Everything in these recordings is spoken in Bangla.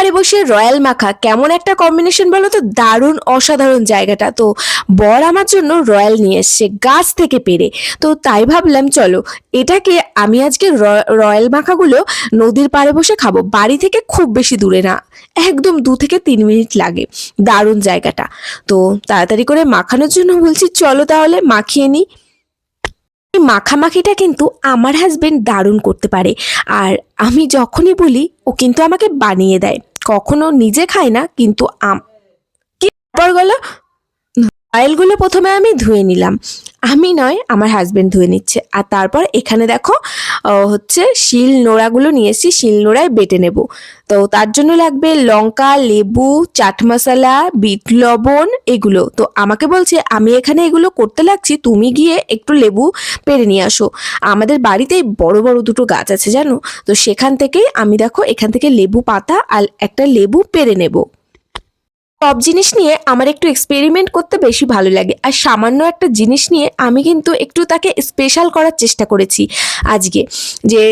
পাড়ে বসে রয়্যাল মাখা, কেমন একটা কম্বিনেশন বলো তো? দারুণ, অসাধারণ জায়গাটা। তো বর আমার জন্য রয়্যাল নিয়ে এসছে, গাছ থেকে পেরে। তো তাই ভাবলাম, চলো, এটাকে আমি আজকে রয়্যাল মাখাগুলো নদীর পাড়ে বসে খাব। বাড়ি থেকে খুব বেশি দূরে না, একদম দু থেকে তিন মিনিট লাগে। দারুণ জায়গাটা। তো তাড়াতাড়ি করে মাখানোর জন্য বলছি, চলো তাহলে মাখিয়ে নিই। এই মাখামাখিটা কিন্তু আমার হাজবেন্ড দারুণ করতে পারে। আর আমি যখনই বলি, ও কিন্তু আমাকে বানিয়ে দেয়। কখনো নিজে খায় না কিন্তু আম কি গেল? অয়েলগুলো প্রথমে আমি ধুয়ে নিলাম। আমি নয়, আমার হাজব্যান্ড ধুয়ে নিচ্ছে। আর তারপর এখানে দেখো হচ্ছে শিল নোড়াগুলো নিয়ে এসেছি, শিল নোড়ায় বেটে নেব। তো তার জন্য লাগবে লঙ্কা, লেবু, চাট মশলা, বিট লবণ, এগুলো। তো আমাকে বলছে, আমি এখানে এগুলো করতে লাগছি, তুমি গিয়ে একটু লেবু পেরে নিয়ে আসো। আমাদের বাড়িতেই বড় বড় দুটো গাছ আছে, জানো? তো সেখান থেকেই আমি দেখো, এখান থেকে লেবু পাতা আর একটা লেবু পেরে নেব। সব জিনিস নিয়ে আমার একটু এক্সপেরিমেন্ট করতে বেশি ভালো লাগে। আর সামান্য একটা জিনিস নিয়ে আমি কিন্তু একটু তাকে স্পেশাল করার চেষ্টা করেছি আজকে। যে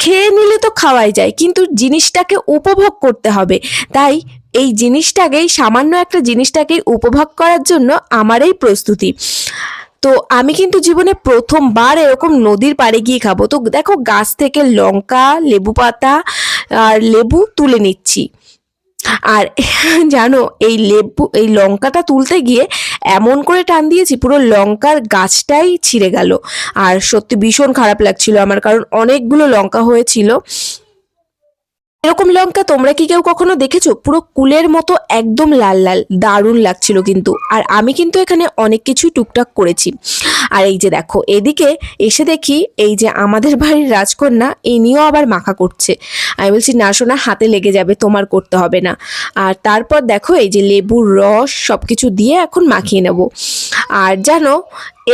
খেয়ে নিলে তো খাওয়াই যায়, কিন্তু জিনিসটাকে উপভোগ করতে হবে। তাই এই জিনিসটাকেই, সামান্য একটা জিনিসটাকে উপভোগ করার জন্য আমার এই প্রস্তুতি। তো আমি কিন্তু জীবনে প্রথমবার এরকম নদীর পাড়ে গিয়ে খাব। তো দেখো গাছ থেকে লঙ্কা, লেবু পাতা আর লেবু তুলে নিচ্ছি। আর জানো, এই লেবু, এই লঙ্কাটা তুলতে গিয়ে এমন করে টান দিয়েছি, পুরো লঙ্কার গাছটাই ছিঁড়ে গেল। আর সত্যি ভীষণ খারাপ লাগছিল আমার, কারণ অনেকগুলো লঙ্কা হয়েছিল। এরকম লঙ্কা তোমরা কি কেউ কখনো দেখেছ? পুরো কুলের মতো একদম লাল লাল, দারুণ লাগছিল কিন্তু। আর আমি কিন্তু এখানে অনেক কিছুই টুকটাক করেছি। আর এই যে দেখো, এদিকে এসে দেখি এই যে আমাদের বাড়ির রাজকন্যা, ইনিও আবার মাখা করছে। আমি বলছি, না শোনা হাতে লেগে যাবে, তোমার করতে হবে না। আর তারপর দেখো এই যে লেবুর রস সব কিছু দিয়ে এখন মাখিয়ে নেব। আর জানো,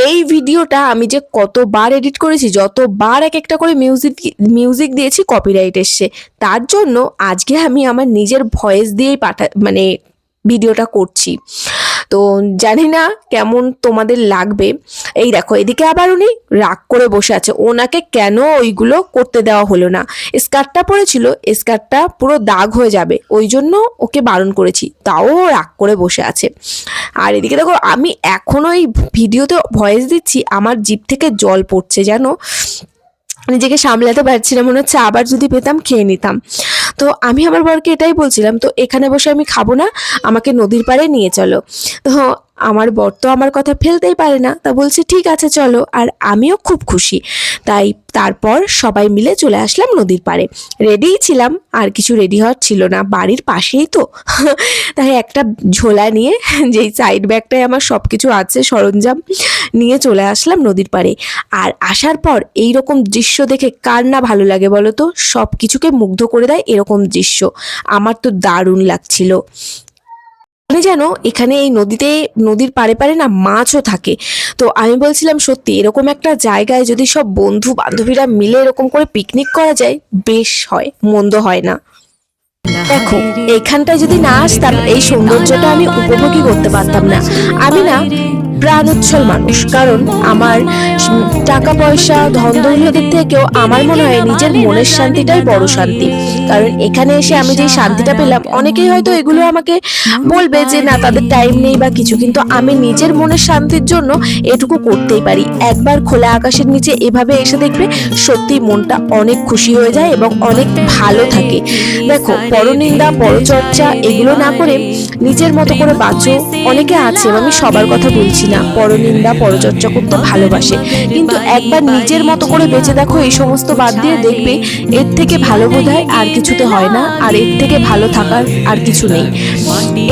এই ভিডিওটা আমি যে কতবার এডিট করেছি, যতবার এক একটা করে মিউজিক মিউজিক দিয়েছি কপিরাইট এসছে, তার জন্য আজকে আমি আমার নিজের ভয়েস দিয়েই পাঠা মানে ভিডিওটা করছি। তো জানি না কেমন তোমাদের লাগবে। এই দেখো, এদিকে আবার উনি রাগ করে বসে আছে। ওনাকে কেন ওইগুলো করতে দেওয়া হলো না? স্কার্টটা পরেছিল, স্কার্টটা পুরো দাগ হয়ে যাবে। ওই জন্য ওকে বারণ করেছি। তাও রাগ করে বসে আছে। আর এদিকে দেখো, আমি এখনও এই ভিডিওতে ভয়েস দিচ্ছি, আমার জিভ থেকে জল পড়ছে, জানো? নিজেকে সামলাতে পারছি না, মনে হচ্ছে আবার যদি পেতাম, খেয়ে নিতাম। তো আমি আমার বরকে এটাই বলছিলাম, তো এখানে বসে আমি খাব না, আমাকে নদীর পাড়ে নিয়ে চলো। তো আমার বর তো আমার কথা ফেলতেই পারে না, তা বলছে, ঠিক আছে, চলো। আর আমিও খুব খুশি। তাই তারপর সবাই মিলে চলে আসলাম নদীর পাড়ে। রেডিই ছিলাম, আর কিছু রেডি হওয়ার ছিল না, বাড়ির পাশেই তো। তাই একটা ঝোলা নিয়ে যেই সাইড ব্যাগটায় আমার সব কিছু আছে, সরঞ্জাম নিয়ে চলে আসলাম নদীর পাড়ে। আর আসার পর এই রকম দৃশ্য দেখে কার না ভালো লাগে বলো তো? সব কিছুকে মুগ্ধ করে দেয় এরকম দৃশ্য। আমার তো দারুণ লাগছিল। মানে জানো এখানে এই নদীতে, নদীর পারে পাড়ে না মাছও থাকে। তো আমি বলছিলাম, সত্যি, এরকম একটা জায়গায় যদি সব বন্ধু বান্ধবীরা মিলে এরকম করে পিকনিক করা যায়, বেশ হয়, মন্দ হয় না। দেখো, এখানটায় যদি না আসতাম, এই সৌন্দর্যটা আমি উপভোগই করতে পারতাম না। আমি না প্রাণ উচ্ছল মানুষ, কারণ আমার টাকা পয়সা ধন দৌলতের থেকেও আমার মনে হয় নিজের মনের শান্তিটাই বড় শান্তি। কারণ এখানে এসে আমি যে শান্তিটা পেলাম, অনেকেই হয়তো এগুলো আমাকে বলবে যে, না, তাদের টাইম নেই বা কিছু। কিন্তু আমি নিজের মনের শান্তির জন্য এটুকু করতেই পারি। একবার খোলা আকাশের নিচে এভাবে এসে দেখবে সত্যি মনটা অনেক খুশি হয়ে যায় এবং অনেক ভালো থাকে। দেখো, পরনিন্দা, পরচর্চা, এগুলো না করে নিজের মতো করে বাঁচো। অনেকে আছে আমি সবার কথা বলছি না। পরনিন্দা, পরচর্চা করতে ভালোবাসে। কিন্তু একবার নিজের মতো করে বেঁচে দেখো, এই সমস্ত বাদ দিয়ে দেখবে এর থেকে ভালো বোধ হয় আর কিছুতে হয় না, আর এর থেকে ভালো থাকার আর কিছু নেই।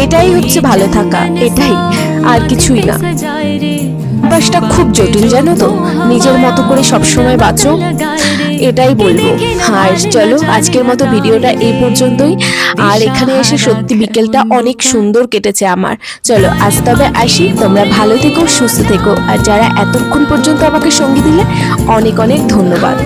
এটাই হচ্ছে ভালো থাকা, এটাই আর কিছুই না। অভ্যাসটা খুব জটিল, জানো তো? নিজের মতো করে সবসময় বাঁচো, এটাই বলব। আর চলো, আজকের মতো ভিডিওটা এই পর্যন্তই। আর এখানে এসে সত্যি বিকেলটা অনেক সুন্দর কেটেছে আমার। চলো, আজ তবে আসি, তোমরা ভালো থেকো, সুস্থ থেকো। আর যারা এতক্ষণ পর্যন্ত আমাকে সঙ্গী দিলে, অনেক অনেক ধন্যবাদ।